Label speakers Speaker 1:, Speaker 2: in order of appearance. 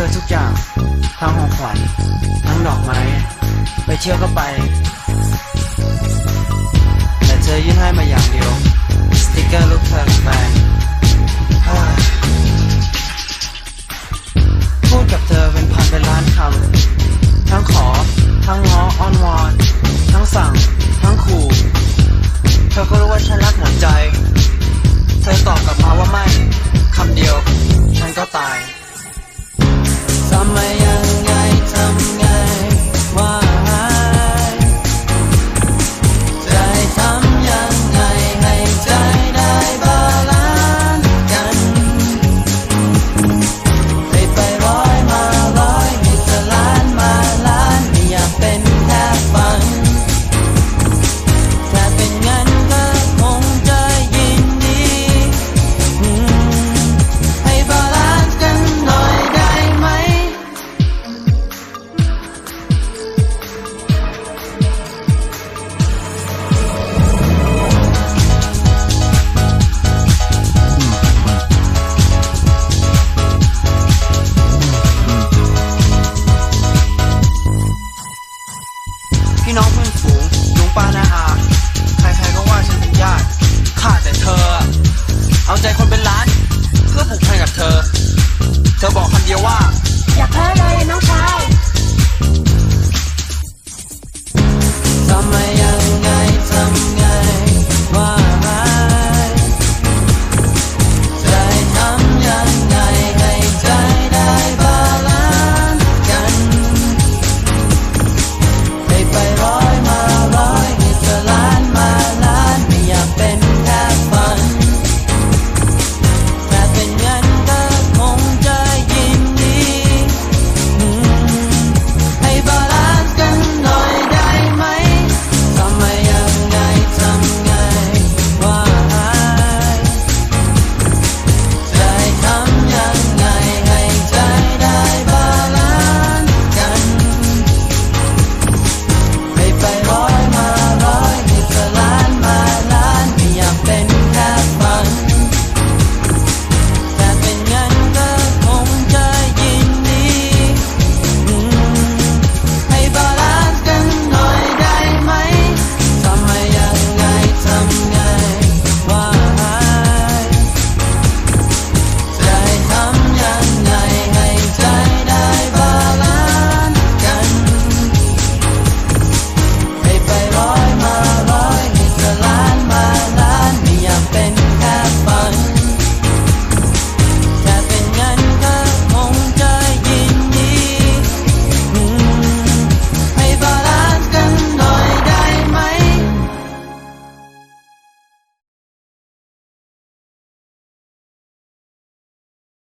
Speaker 1: เธอทุกอย่าง ทั้งของขวัญทั้งดอกไม้ ไปเที่ยวก็ไป แต่เธอยื่นให้มาอย่างเดียว สติกเกอร์รูปเธอกับแฟนพูดกับเธอเป็นพันเป็นล้านคำ ทั้งขอ ทั้งง้ออ้อนวอน ทั้งสั่ง ทั้งขู่ เธอก็รู้ว่าฉันรักหมดใจ เธอตอบกลับมาว่าไม่คำเดียว ฉันก็ตาย ท พี่น้องเพื่อนฝูงลุงป้านาอาใครๆก็ว่าฉันเป็นญาติข้าแต่เธอ เอาใจคนเป็นล้านเพื่อผูกพันกับเธอ เธอบอกคำเดียวว่า
Speaker 2: อย่าเพ้อเลยน้องชา
Speaker 1: ย